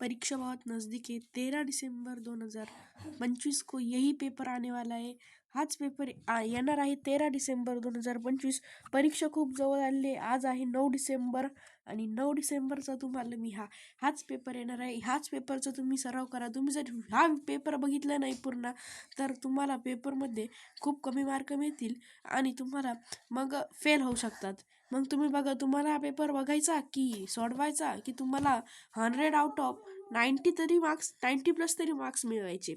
परीक्षा बहुत नज़दीक है तेरह दिसम्बर दो हजार पंचवीस को यही पेपर आने वाला है हाच पेपर येणार आहे तेरा डिसेंबर दोन हजार पंचवीस. परीक्षा खूप जवळ आलेली आज आहे नऊ डिसेंबर आणि नऊ डिसेंबरचा तुम्हाला मी हा हाच पेपर येणार आहे. ह्याच पेपरचा तुम्ही सराव करा. तुम्ही जर हा पेपर बघितला नाही पूर्ण तर तुम्हाला पेपरमध्ये खूप कमी मार्क मिळतील आणि तुम्हाला मग फेल होऊ शकतात. मग तुम्ही बघा तुम्हाला हा पेपर बघायचा की सोडवायचा की तुम्हाला हंड्रेड आउट ऑफ नाईंटी तरी मार्क्स नाईंटी प्लस तरी मार्क्स मिळवायचे.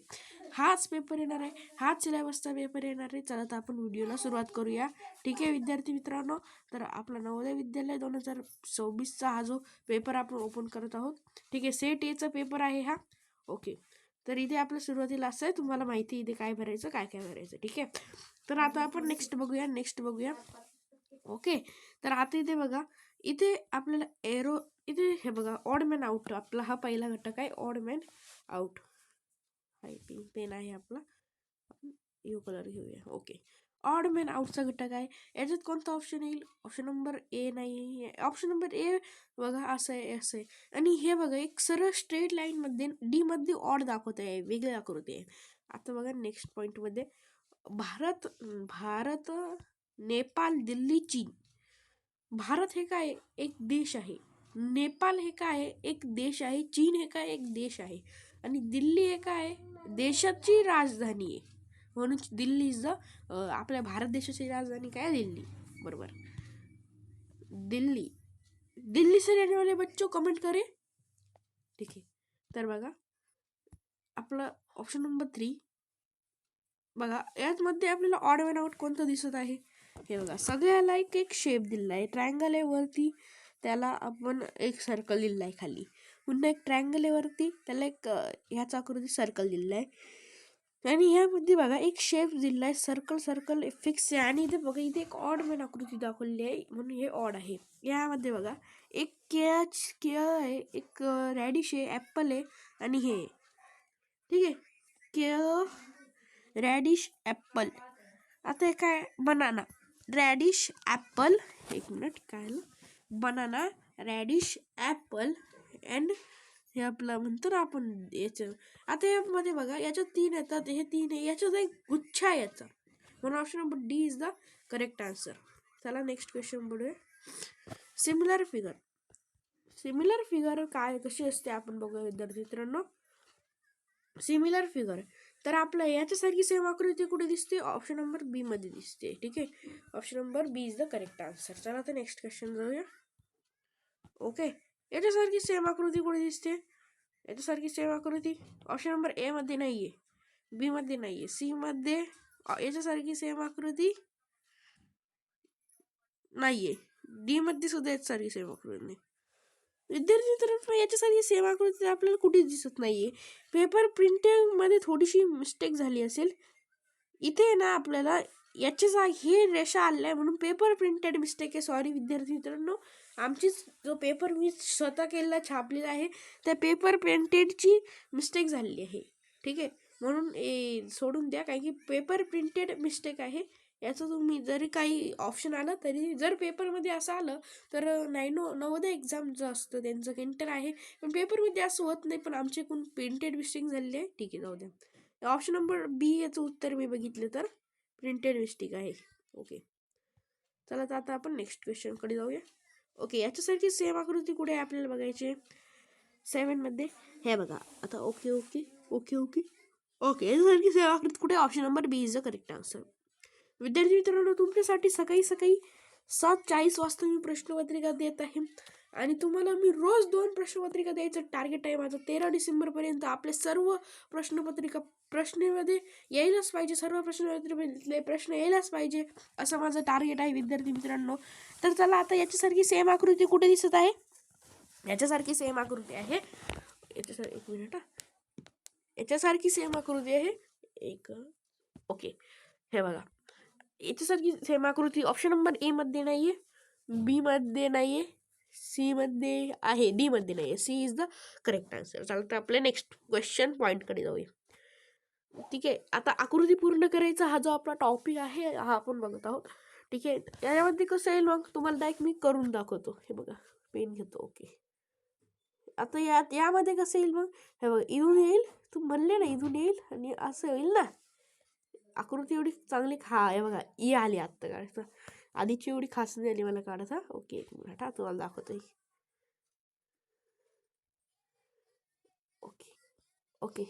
हाच पेपर येणार आहे हाच सिलेबसचा पेपर येणार आहे. चला तर आपण व्हिडिओला सुरुवात करूया. ठीक आहे विद्यार्थी मित्रांनो? तर आपला नवोदय विद्यालय दोन हजार सव्वीसचा हा जो पेपर आपण ओपन करत आहोत ठीक आहे सेट एचा पेपर आहे हा. ओके. तर इथे आपलं सुरुवातीला असं आहे तुम्हाला माहिती आहे इथे काय भरायचं काय काय भरायचं ठीक आहे? तर आता आपण नेक्स्ट बघूया नेक्स्ट बघूया. ओके. तर आता इथे बघा इथे आपल्याला एरो इथे हे बघा ऑड मॅन आउट आपला हा पहिला घटक आहे ऑड मॅन आउट हाय पिंक पेन आहे आपला. यू कलर घेऊया. ओके ऑडमॅन आउटचा घटक आहे. याच्यात कोणता ऑप्शन येईल? ऑप्शन नंबर ए नाही. ऑप्शन नंबर ए बघा असं आहे असं आहे. आणि हे बघा एक सरळ स्ट्रेट लाईनमध्ये डीमध्ये ऑड दाखवत आहे वेगळी आकृती आहे आता बघा नेक्स्ट पॉईंटमध्ये भारत भारत नेपाळ दिल्ली चीन. भारत हे काय? एक देश आहे. नेपाल हे काय एक देश आहे. चीन हे काय? एक देश आहे. आणि दिल्ली हे काय देशाची राजधानी आहे. म्हणून दिल्ली इज द आपल्या भारत देशाची राजधानी काय दिल्ली. बरोबर. दिल्ली. दिल्ली से रहने वाले बच्चों कमेंट करे. ठीक आहे. तर बघा. आपलं ऑप्शन नंबर थ्री बघा याचमध्ये आपल्याला ऑड वन आउट कोणतं दिसत आहे? हे बघा. सगळ्याला एक एक शेप दिलेला आहे. ट्रायंगल आहे वरती. त्याला आपण एक सर्कल दिलं आहे खाली. पुन्हा एक ट्रायंगल आहे वरती. त्याला एक ह्याचा आकृती सर्कल दिलेला आहे. आणि ह्यामध्ये बघा एक शेप दिलेला आहे. सर्कल सर्कल फिक्स आहे. आणि इथे बघा इथे एक ऑड मॅन आकृती दाखवलेली आहे. म्हणून हे ऑड आहे. यामध्ये बघा एक केळाच केळ आहे. एक रॅडिश आहे. ॲपल आहे. आणि हे आहे. ठीक आहे? केळ रॅडिश ॲपल आता हे काय? बनाना रॅडिश ॲपल एक मिनिट काय बनाना रॅडिश ॲपल अँड हे आपलं म्हणतो ना आपण याचं. आता यामध्ये बघा याच्यात तीन येतात. हे तीन आहे. याच्यात एक गुच्छ आहे याचा. म्हणून option number D is the correct answer चला नेक्स्ट क्वेश्चन बघूया. सिमिलर फिगर सिमिलर फिगर काय? कशी असते? आपण बघूया विद्यार्थी मित्रांनो. सिमिलर फिगर तर आपलं याच्यासारखी सेम आकृती कुठे दिसते? ऑप्शन नंबर बी मध्ये दिसते. ठीक आहे? Option number B is the correct answer चला तर नेक्स्ट क्वेश्चन जाऊया. ओके याच्यासारखी सेम आकृती कुठे दिसते? याच्यासारखी सेम आकृती. ऑप्शन नंबर ए मध्ये नाहीये. बी मध्ये नाहीये. सी मध्ये अ, याच्यासारखी सेम आकृती नाहीये. डी मध्ये सुद्धा याच्यासारखी सेम आकृती नाही. विद्यार्थी मित्रांनो याच्यासाठी सेम आकृती आपल्याला कुठेच दिसत नाहीये. पेपर प्रिंटिंगमध्ये थोडीशी मिस्टेक झाली असेल. इथे ना आपल्याला याच्या जागी हे रेषा आल्या आहे म्हणून पेपर प्रिंटेड मिस्टेक आहे. सॉरी विद्यार्थी मित्रांनो आमचीच जो पेपर मी स्वतः केलेला छापलेला आहे त्या पेपर प्रिंटेडची मिस्टेक झालेली आहे. ठीक आहे? म्हणून ए सोडून द्या कारण की पेपर प्रिंटेड मिस्टेक आहे. याचं तुम्ही जरी काही ऑप्शन आलं तरी जर पेपरमध्ये असं आलं तर नाही नो नवोदय एक्झाम जो असतं त्यांचं इंटर आहे. पण पेपरमध्ये असं होत नाही पण आमचे कोण प्रिंटेड मिस्टेक झालेली आहे. ठीक आहे जाऊ द्या. ऑप्शन नंबर बी याचं उत्तर मी बघितलं तर प्रिंटेड मिस्टेक आहे. ओके चला तर आता आपण नेक्स्ट क्वेश्चनकडे जाऊया. ओके याच्यासारखी सेम आकृती कुठे आहे आपल्याला बघायची? सेवनमध्ये हे बघा आता okay okay okay okay okay याच्यासारखी same आकृती कुठे option number B is the correct answer विद्यार्थी मित्रांनो तुमच्यासाठी सकाळी सकाळी सात चाळीस वाजता मी प्रश्नपत्रिका देत आहे. आणि तुम्हाला मी रोज दोन प्रश्नपत्रिका द्यायचं टार्गेट आहे माझं. तेरा डिसेंबरपर्यंत आपले सर्व प्रश्नपत्रिका प्रश्नेमध्ये यायलाच पाहिजे. सर्व प्रश्नपत्रिकेतले प्रश्न यायलाच पाहिजे असं माझं टार्गेट आहे विद्यार्थी मित्रांनो. तर चला आता याच्यासारखी सेम आकृती कुठे दिसत आहे? याच्यासारखी सेम आकृती आहे. याच्यासार एक मिनिट हा. याच्यासारखी सेम आकृती आहे. एक ओके. हे बघा. याच्यासारखी सेम आकृती ऑप्शन नंबर ए मध्ये नाहीये बी मध्ये नाहीये सी मध्ये आहे डी मध्ये नाहीये. C is the correct answer चालतं आपल्या नेक्स्ट क्वेश्चन पॉईंटकडे जाऊया. ठीक आहे आता आकृती पूर्ण करायचा हा जो आपला टॉपिक आहे हा आपण बघत आहोत. ठीक आहे याच्यामध्ये कसं येईल मग? तुम्हाला डायरेक्ट मी करून दाखवतो. हे बघा पेन घेतो ओके आता यात यामध्ये कसं येईल मग? हे बघ इथून येईल तू म्हणले ना इथून येईल आणि असं होईल ना? आकृती एवढी चांगली खा आहे बघा ई आली आत्ता काढायचं. आधीची एवढी खास नाही आली मला काढायचं. ओके एक मिनिट हा तुम्हाला दाखवतोय. Okay okay.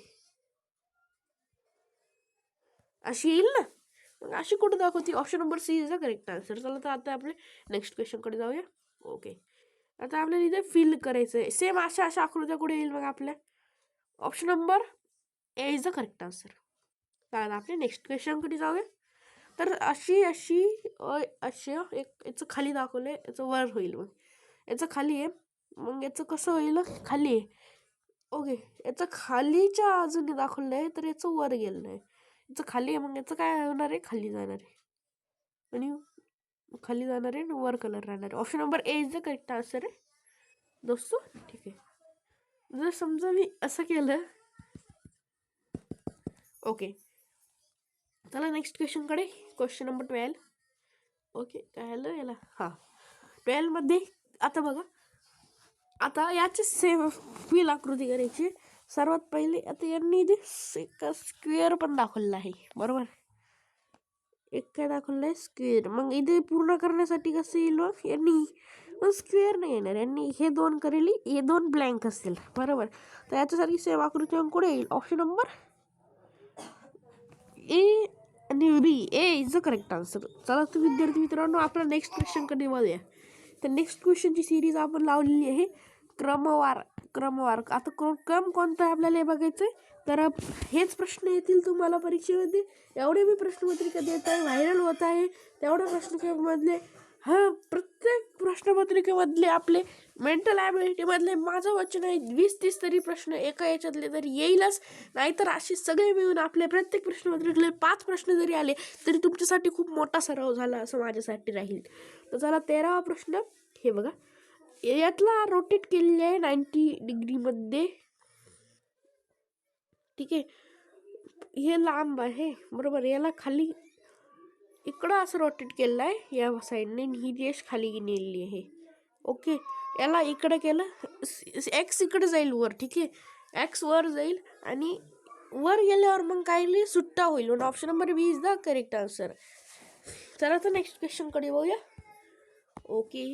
अशी येईल ना? मग अशी कुठं दाखवते? Option number C is the correct answer चला तर आता आपले नेक्स्ट क्वेश्चनकडे जाऊया. ओके. आता आपल्याला इथे फिल करायचं आहे सेम अशा अशा आकृत्या कुठे येईल मग आपल्या? Option number A is the correct answer चला आपले नेक्स्ट क्वेश्चनकडे जाऊया? तर अशी अशी अशी एक याचं खाली दाखवलं आहे याचं वर होईल मग. याचं खाली आहे. मग याचं कसं होईल? खाली आहे. ओके. याचं खालीच्या अजून दाखवलं आहे तर याचं वर गेलं आहे याचं खाली आहे मग याचं काय होणार आहे? खाली जाणार आहे. आणि खाली जाणार आहे वर कलर राहणार आहे. Option number A is the correct answer आहे. दोस्तो ठीक आहे. जर समजा मी असं केलं. ओके. चला नेक्स्ट क्वेश्चनकडे क्वेश्चन नंबर ट्वेल्व ओके काय आलं याला? हां. ट्वेल्वमध्ये आता बघा. आता याची सेम फील आकृती करायची. सर्वात पहिले आता यांनी इथे एक स्क्वेअर पण दाखवलेला आहे. बरोबर? एक काय दाखवलं आहे? स्क्वेअर मग इथे पूर्ण करण्यासाठी कसं येईल मग यांनी मग स्क्वेअर नाही येणार. यांनी हे दोन करेल हे दोन ब्लँक असतील बरोबर? तर याच्यासारखी सेम आकृती मग कुठे येईल? ऑप्शन नंबर ए आणि B A is the correct answer चला तर विद्यार्थी मित्रांनो आपला नेक्स्ट क्वेश्चनकडे वळूया तर नेक्स्ट क्वेश्चनची सिरीज आपण लावलेली आहे क्रमवार क्रमवार. आता क्र क्रम कोणता आहे आपल्याला हे बघायचं आहे तर हेच प्रश्न येतील तुम्हाला परीक्षेमध्ये. एवढे मी प्रश्नपत्रिका देत आहे व्हायरल होत आहे तेवढ्या प्रश्नमधले हा प्रत्येक प्रश्नपत्रिकेमधले आपले मेंटल ॲबिलिटीमधले माझं वचन आहे वीस तीस तरी प्रश्न एका याच्यातले तरी येईलच. नाहीतर असे सगळे मिळून आपले प्रत्येक प्रश्नपत्रिकेतले पाच प्रश्न जरी आले तरी तुमच्यासाठी खूप मोठा सराव झाला असं माझ्यासाठी राहील. तर चला तेरावा प्रश्न. हे बघा. यातला रोटेट केलेले आहे नाईन्टी डिग्रीमध्ये ठीक आहे. हे लांब आहे बरोबर. याला खाली इकडं असं रोटेट केलेलं आहे या साईडने ही रेष खाली नेलेली आहे. ओके याला इकडं केलं एक्स इकडे जाईल वर ठीक आहे? एक्स वर जाईल आणि वर गेल्यावर मग काय सुट्टा होईल. म्हणून option number B is the correct answer तर आता नेक्स्ट क्वेश्चनकडे बघूया okay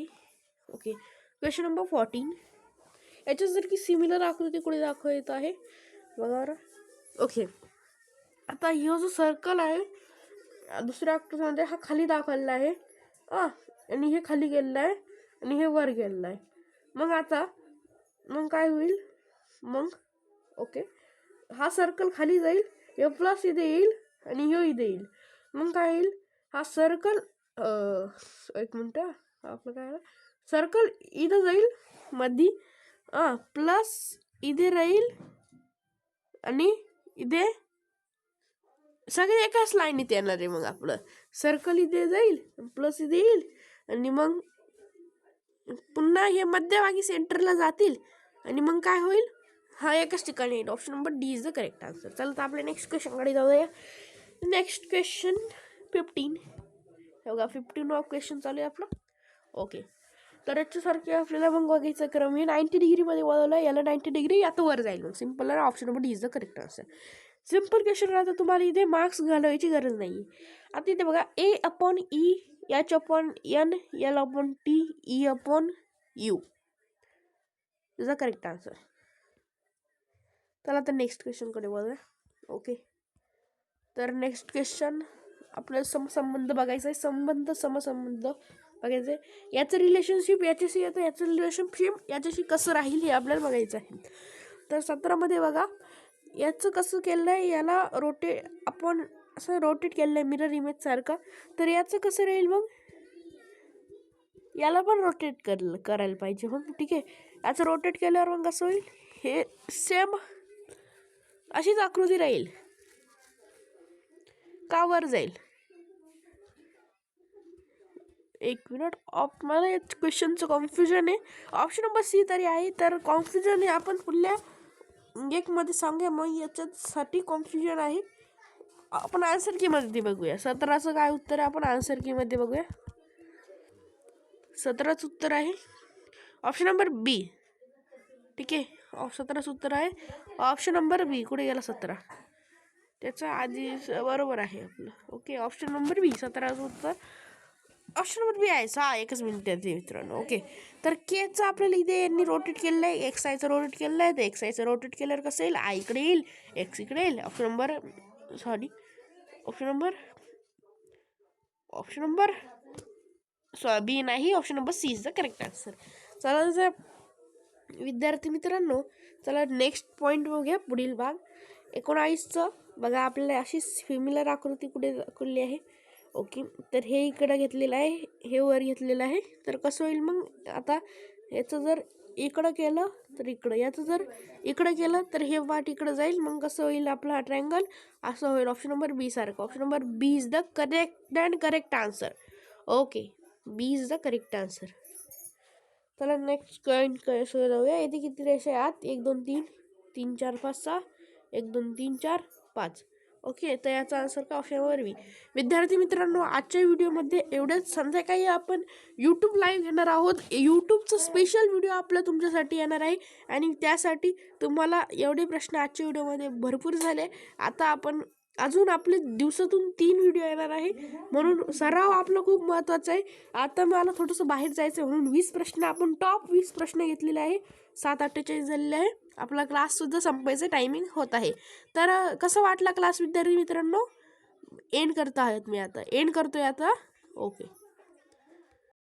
okay question number fourteen याच्यात जर की सिमिलर आकृती कुठे दाखवत आहे? बघा बरं. ओके आता हा जो सर्कल आहे दुसऱ्या आकृतीमध्ये हा खाली दाखवलेला आहे. आ आणि हे खाली गेलेलं आहे आणि हे वर गेलेलं आहे. मग आता मग काय होईल? मग ओके हा सर्कल खाली जाईल हे प्लस इथे येईल आणि हे इथे येईल. मग काय येईल? हा सर्कल एक मिनटं आपलं काय सर्कल इथं जाईल मधी. हां प्लस इथे राहील आणि इथे सगळे एकाच लाईनीत येणार आहे मग आपलं. सर्कल इथे जाईल प्लस इथे येईल आणि मग पुन्हा हे मध्यभागी सेंटरला जातील आणि मग काय होईल? हा एकाच ठिकाणी येईल. Option number D is the correct answer चला तर आपल्या नेक्स्ट क्वेश्चनकडे जाऊया. नेक्स्ट क्वेश्चन फिफ्टीन हे बघा फिफ्टीन ऑफ क्वेश्चन चालू आहे आपला. ओके तर याच्यासारखे आपल्याला मग बघायचं क्रम हे नाईन्टी डिग्रीमध्ये वळवलं याला नाईन्टी डिग्री आता वर जाईल मग. Simple option number D is the correct answer simple question राहतं तुम्हाला इथे मार्क्स घालवायची गरज नाही आता इथे बघा A upon E H upon N L upon T E upon U is a correct answer चला तर नेक्स्ट क्वेश्चनकडे बोलूया ओके तर नेक्स्ट क्वेश्चन आपल्याला समसंबंध बघायचा आहे. संबंध समसंबंध बघायचं. आहे याचं रिलेशनशिप याच्याशी येतं याचं रिलेशनशिप याच्याशी कसं राहील हे आपल्याला बघायचं आहे. तर सतरामध्ये बघा याचं कसं केलं आहे याला रोटे आपण असं रोटेट केलं आहे मिरर इमेजसारखं तर याचं कसं राहील मग? याला पण रोटेट कर करायला पाहिजे मग ठीक आहे? याचं रोटेट केल्यावर मग कसं होईल? हे सेम अशीच आकृती राहील. का वर जाईल? एक मिनिट ऑप मला या क्वेश्चनचं कॉन्फ्युजन आहे. ऑप्शन नंबर सी तरी आहे तर कॉन्फ्युजन आहे. आपण पुढल्या एकमध्ये सांगूया मग याच्यासाठी कॉन्फ्युजन आहे. आपण आन्सर कीमध्ये बघूया? सतराचं काय उत्तर आहे? आपण आन्सर कीमध्ये बघूया? सतराचं उत्तर आहे. ऑप्शन नंबर बी ठीक आहे? सतराचं उत्तर आहे. ऑप्शन नंबर बी कुठे गेला सतरा? त्याचा आधी स- बरोबर आहे आपलं. ओके ऑप्शन नंबर बी सतराचं उत्तर. ऑप्शन नंबर बी आहे. सहा एकच मिनिटाचे मित्रांनो. ओके तर केचं आपल्याला इथे यांनी रोटेट केलेलं आहे. एक्स आयचं रोटेट केलेलं आहे. तर एक्स आयचं रोटेट केल्यावर कसं येईल? आय इकडे येईल. एक्स इकडे येईल. Option number sorry option number option number सॉ बी नाही. Option number C is the correct answer चला जर विद्यार्थी मित्रांनो चला नेक्स्ट पॉईंट बघूया पुढील भाग. एकोणावीसचं. बघा आपल्याला अशी सिमिलर आकृती कुठे दाखवली आहे? ओके. तर हे इकडं घेतलेलं आहे हे वर घेतलेलं आहे. तर कसं होईल मग? आता याचं जर इकडं केलं तर इकडं. याचं जर इकडं केलं तर हे वाट इकडं जाईल. मग कसं होईल आपला हा ट्रँगल असं होईल. ऑप्शन नंबर बी सारखं. Option number B is the correct and correct answer okay B is the correct answer चला नेक्स्ट पॉईंट कसं जाऊया येते किती रेषा आहेत आत? एक दोन तीन. तीन चार पाच सहा. एक दोन तीन चार पाच. ओके तर याचा आन्सर का ऑप्शन वरवी? विद्यार्थी मित्रांनो आजच्या व्हिडिओमध्ये एवढंच. संध्याकाळी आपण यूट्यूब लाईव्ह घेणार आहोत. यूट्यूबचं स्पेशल व्हिडिओ आपला तुमच्यासाठी येणार आहे. आणि त्यासाठी तुम्हाला एवढे प्रश्न आजच्या व्हिडिओमध्ये भरपूर झाले. आता आपण अजून आपले दिवसातून तीन व्हिडिओ येणार आहे. म्हणून सराव आपला खूप महत्त्वाचा आहे. आता मला थोडंसं बाहेर जायचं आहे म्हणून वीस प्रश्न आपण टॉप वीस प्रश्न घेतलेले आहे. सात अठ्ठेचाळीस झालेले आहे. आपला क्लाससुद्धा संपायचं टायमिंग होत आहे. तर कसं वाटला क्लास विद्यार्थी मित्रांनो? एंड करत आहेत मी आता. एंड करतोय आता. ओके